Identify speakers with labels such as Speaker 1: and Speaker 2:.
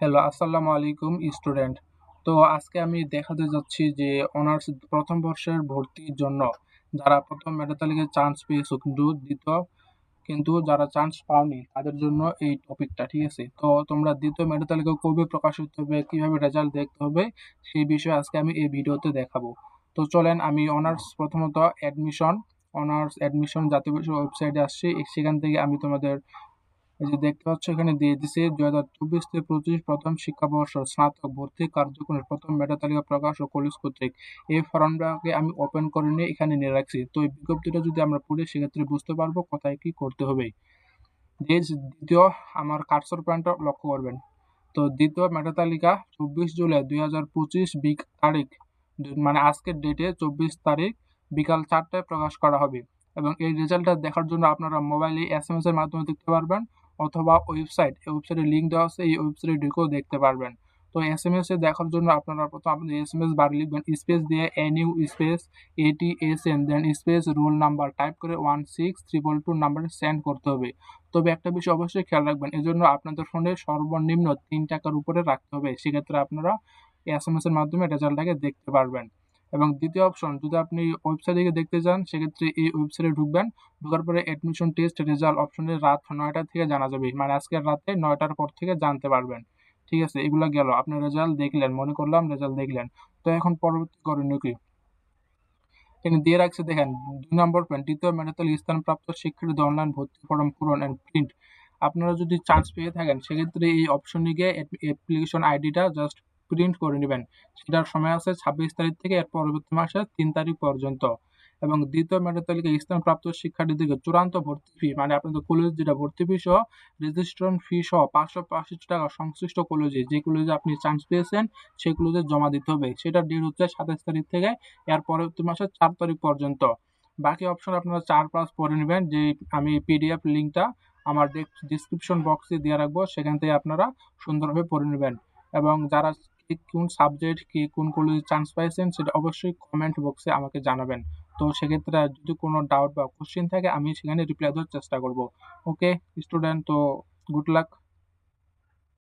Speaker 1: Hello, আসসালামু আলাইকুম, student. তো আজকে আমি দেখাতে যাচ্ছি যে অনার্স প্রথম বর্ষের ভর্তির জন্য যারা প্রথম মেধা তালিকায় চান্স পেয়েছ কিন্তু দ্বিতীয়, কিন্তু যারা চান্স পাওনি তাদের জন্য এই টপিকটা, ঠিক আছে? তো তোমরা দ্বিতীয় মেধা তালিকা কবে প্রকাশিত হবে, কীভাবে রেজাল্ট দেখতে হবে, সেই বিষয়ে আজকে আমি এই ভিডিওতে দেখাবো। তো চলেন আমি অনার্স প্রথমত অ্যাডমিশন অনার্স অ্যাডমিশন জাতীয় ওয়েবসাইটে আসছি। সেখান থেকে আমি তোমাদের এই যে দেখতে পাচ্ছ, এখানে দিয়ে দিছে দুই হাজার চব্বিশ থেকে পঁচিশ প্রথম শিক্ষাবর্ষ, স্নাতক, ভর্তি, কার্যক্রমের প্রথম মেধা তালিকা প্রকাশ ও কলেজ কর্তৃক। এই ফর্মটাকে আমি ওপেন করে নিয়ে এখানে নিয়ে রাখছি। তো এই বিজ্ঞপ্তিটা যদি আমরা পড়ি, সেক্ষেত্রে বুঝতে পারব কোথায় কি করতে হবে। যে দ্বিতীয়, আমার কার্সর পয়েন্টটা লক্ষ্য করবেন। তো দ্বিতীয় মেধা তালিকা, চব্বিশ জুলাই দুই হাজার পঁচিশ বিক তারিখ। মানে আজকের ডেটে চব্বিশ তারিখ বিকাল চারটায় প্রকাশ করা হবে। এবং এই রেজাল্টটা দেখার জন্য আপনারা মোবাইলে এস এম এস এর মাধ্যমে দেখতে পারবেন। অথবা ওয়েবসাইট, এই ওয়েবসাইটের লিঙ্ক দেওয়া আছে, এই ওয়েবসাইটে ঢুকেও দেখতে পারবেন। তো এস এম এস দেখার জন্য আপনারা প্রথম আপনাদের এস এম এস বার লিখবেন স্পেস দিয়ে N U space A T S N then space roll number type করে ওয়ান সিক্স ট্রিপল টু নাম্বারে সেন্ড করতে হবে। তবে একটা বিষয় অবশ্যই খেয়াল রাখবেন, এজন্য আপনাদের ফোনে সর্বনিম্ন তিন টাকার উপরে রাখতে হবে। সেক্ষেত্রে আপনারা এস এম এস এর মাধ্যমে রেজাল্টটাকে দেখতে পারবেন। এবং দ্বিতীয় অপশন যদি আপনি ওয়েবসাইটে গিয়ে দেখতে চান, সেক্ষেত্রে এই ওয়েবসাইটে ঢুকবেন। ঢোকার পরে অ্যাডমিশন টেস্ট রেজাল্ট অপশনে রাত নয়টা থেকে জানা যাবে। মানে আজকের রাতে নয়টার পর থেকে জানতে পারবেন। ঠিক আছে, এগুলো গেল। আপনি রেজাল্ট দেখলেন, মনে করলাম রেজাল্ট দেখলেন। তো এখন পরবর্তী করণীয় কি? এখানে দিয়ে রাখছে, দেখেন, দুই নম্বর পয়েন্ট দ্বিতীয় মেধাতাল স্থানপ্রাপ্ত শিক্ষার্থীদের অনলাইন ভর্তি ফর্ম পূরণ অ্যান্ড প্রিন্ট আপনারা যদি চান্স পেয়ে থাকেন, সেক্ষেত্রে এই অপশনে গিয়ে অ্যাপ্লিকেশন আইডিটা জাস্ট প্রিন্ট করে নেবেন। সেটার সময় আছে ছাব্বিশ তারিখ থেকে এর পরবর্তী মাসের তিন তারিখ পর্যন্ত। এবং দ্বিতীয় মেধা তালিকায় স্থানপ্রাপ্ত শিক্ষার্থীদেরকে চূড়ান্ত ভর্তি ফি মানে আপনাদের কলেজ যেটা ভর্তি ফি সহ রেজিস্ট্রেশন ফি সহ পাঁচশো পঁয়ষট্টি টাকা সংশ্লিষ্ট কলেজে যে কলেজে আপনি চান্স পেয়েছেন, সেই কলেজে জমা দিতে হবে। সেটা ডেট হচ্ছে সাতাশ তারিখ থেকে এর পরবর্তী মাসের চার তারিখ পর্যন্ত। বাকি অপশন আপনারা চার পাঁচ পরে নেবেন, যে আমি পিডিএফ লিঙ্কটা আমার ডিসক্রিপশন বক্সে দিয়ে রাখব, সেখান থেকে আপনারা সুন্দরভাবে পড়ে নেবেন। এবং যারা কোন সাবজেক্ট কি, কোন কলেজে চান্স পাইছেন, সেটা অবশ্যই কমেন্ট বক্সে আমাকে জানাবেন। তো সেক্ষেত্রে যদি কোনো ডাউট বা কোশ্চেন থাকে, আমি সেখানে রিপ্লাই দেওয়ার চেষ্টা করব। ওকে স্টুডেন্ট তো গুড লাক